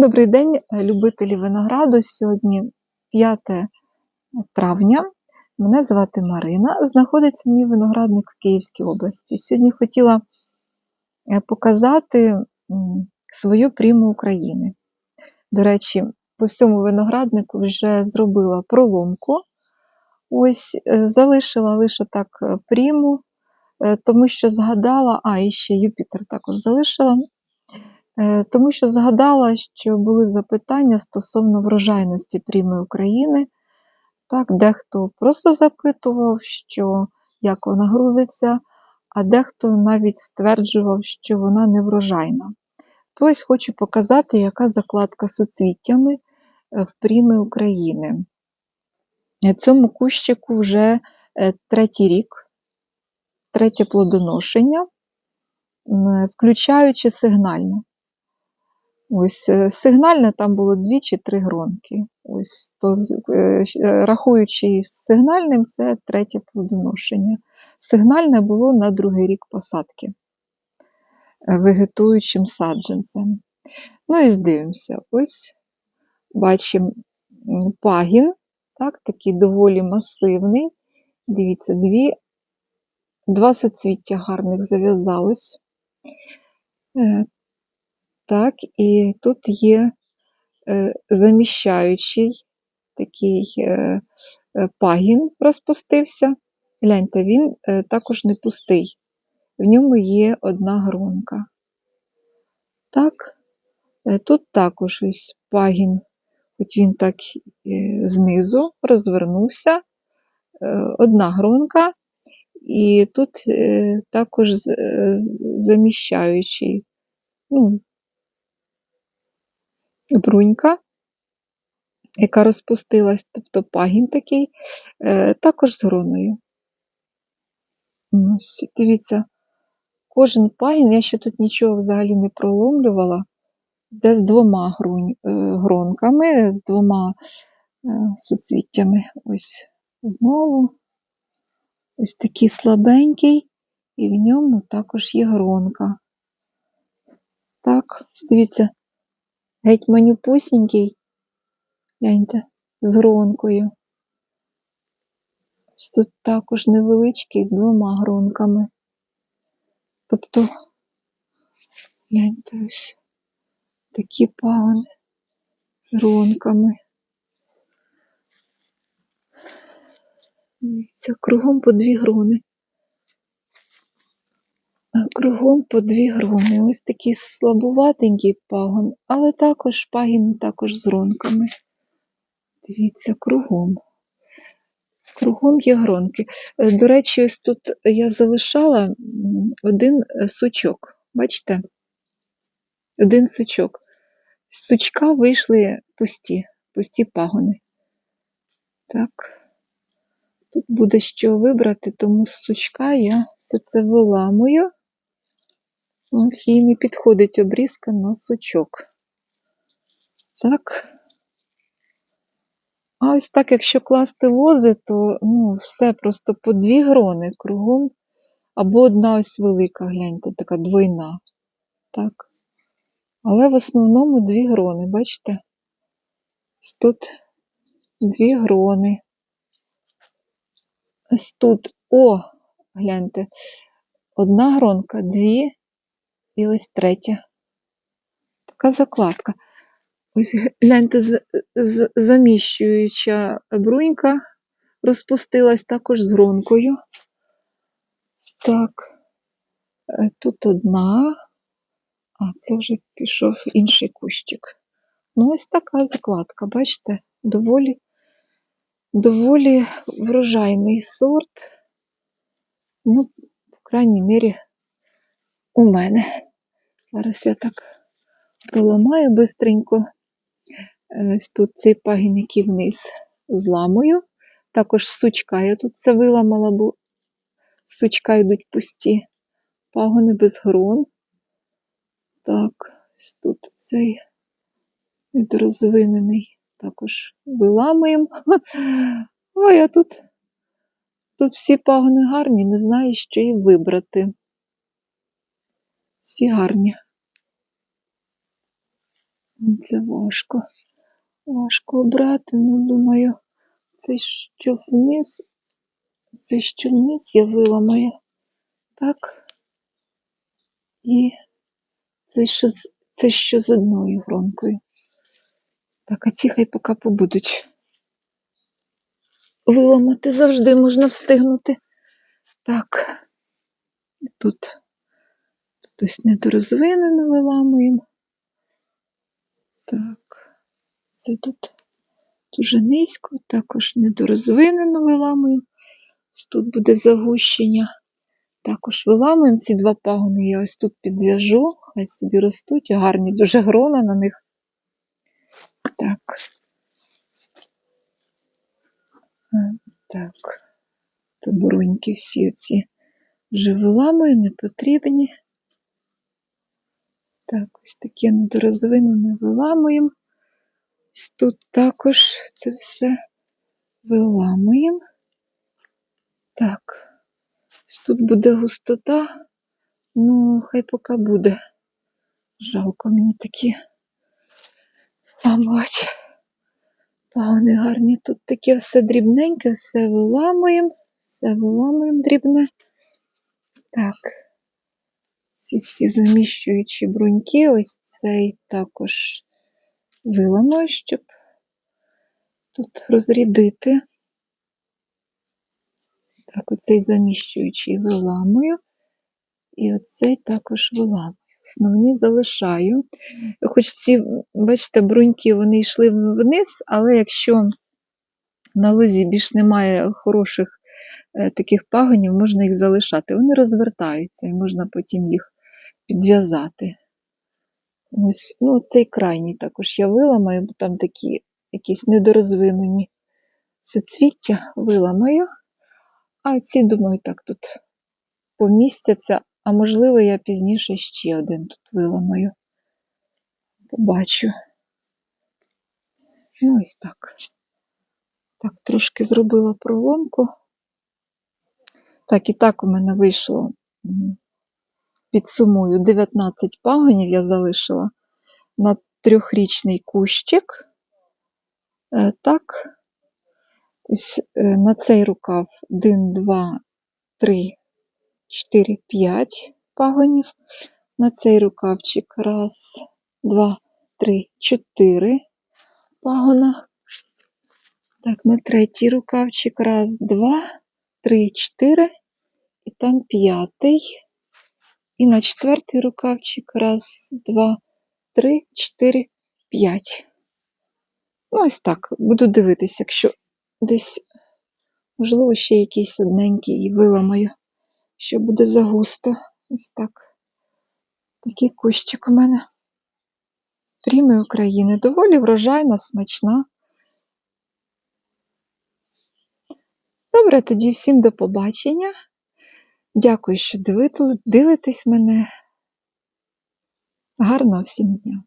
Добрий день, е, любителі винограду. Сьогодні 5 травня. Мене звати Марина. Знаходиться мій виноградник в Київській області. Сьогодні хотіла е, показати свою пріму України. До речі, по всьому винограднику вже зробила проломку. Ось е, залишила лише так пріму, тому що згадала, а і ще Юпітер також залишила. Е, Тому що згадала, що були запитання стосовно врожайності пріми України. Так, дехто просто запитував, що як вона грузиться, а дехто навіть стверджував, що вона не врожайна. То ось хочу показати, яка закладка суцвіттями е, в пріми України. Цьому кущику вже е, третій рік, третє плодоношення, включаючи сигнальне. Ось е, сигнальне там було дві чи три гронки. Ось то, е, е, рахуючи з сигнальним, це третє плодоношення. Сигнальне було на другий рік посадки вегетуючим саджанцем. Ну і здивимося. Ось бачимо пагін, так, такий доволі масивний. Дивіться, дві, два соцвіття гарних зав'язались. Так, і тут є е, заміщаючий такий е, е, пагін розпустився. Гляньте, він також не пустий. В ньому є одна гронка. Так, тут також ось пагін, хоч він так знизу розвернувся, одна гронка, і тут також заміщаючий ну, брунька, яка розпустилась, тобто пагін такий, е, також з гроною. Ось, дивіться, кожен пагін, я ще тут нічого взагалі не проломлювала, де з двома грунь, е, гронками, з двома е, суцвіттями. Ось знову ось такий слабенький, і в ньому також є гронка. Так, дивіться, геть манюпусінький, гляньте, з гронкою. Ось Тут також невеличкий з двома гронками. Тобто, гляньте ось такі пагони з гронками. Дивіться, кругом по дві грони. Кругом по дві грони. Ось такий слабуватенький пагон, але також пагін також з гронками. Дивіться, кругом. Кругом є гронки. Е, До речі, ось тут я залишала один е, сучок. Бачите? Один сучок. З сучка вийшли пусті, пусті пагони. Так. Тут буде що вибрати, тому з сучка я все це виламую. От, їй не підходить обрізка на сучок. Так. А ось так, якщо класти лози, то ну, все просто по дві грони кругом. Або одна ось велика, гляньте, така двойна. Так. Але в основному дві грони, бачите? Ось тут дві грони. Ось тут, о, гляньте, одна гронка, дві і ось третя. Така закладка. Ось гляньте, заміщуюча брунька розпустилась також з гронкою. Так, е, тут одна, а це вже пішов інший кущик. Ну, ось така закладка, бачите, доволі, доволі врожайний сорт. Ну, по крайній мірі, у мене. Зараз я так проламаю бистренько. Ось тут цей пагін, який вниз зламую. Також сучка я тут все виламала, бо сучка йдуть пусті пагони без грон. Так, ось тут цей недорозвинений також виламуємо. Ой, а тут, тут всі пагони гарні, не знаю, що і вибрати. Всі гарні. Це важко. Важко обрати, ну думаю, це що вниз, це що вниз я виламаю. Так. І це що, це що з одною гронкою. Так, а ці хай поки побудуть. Виламати завжди можна встигнути. Так. Тут, тут ось недорозвинено виламуємо. Так. Це тут дуже низько, також недорозвинено виламуємо. Тут буде загущення. Також виламуємо ці два пагони. Я ось тут підв'яжу, хай собі ростуть, гарні дуже грона на них. Так. Так. добруньки всі ці вже виламую, не потрібні. Так, ось таке недорозвинене виламуємо. Ось тут також це все виламуємо. Так. Ось тут буде густота. Ну, хай поки буде. Жалко мені такі ламати. Пагони гарні. Тут таке все дрібненьке, все виламуємо, все виламуємо дрібне. Так. Ці всі заміщуючі бруньки, ось цей також виламаю, щоб тут розрядити. Так, оцей заміщуючий виламую. І оцей також виламую. Основні залишаю. Хоч ці, бачите, бруньки вони йшли вниз, але якщо на лозі більш немає хороших таких пагонів, можна їх залишати. Вони розвертаються і можна потім їх підв'язати. Ось, ну, цей крайній також я виламаю, бо там такі якісь недорозвинені суцвіття виламаю. А ці, думаю, так тут помістяться, а можливо, я пізніше ще один тут виламаю. Побачу. І ось так. Так, трошки зробила проломку. Так, і так у мене вийшло, підсумую, 19 пагонів я залишила на трьохрічний кущик. Е, Так, ось е, на цей рукав 1, 2, 3, 4, 5 пагонів. На цей рукавчик раз, два, три, чотири пагона. Так, на третій рукавчик раз, два, три, чотири. І там п'ятий. І на четвертий рукавчик раз, два, три, чотири, п'ять. Ну, ось так. Буду дивитися, якщо десь, можливо, ще якийсь одненький виламаю, що буде загусто. Ось так. Такий кущик у мене. Пріми України. Доволі врожайна, смачна. Добре, тоді всім до побачення. Дякую, що дивитесь мене. Гарного всім дня!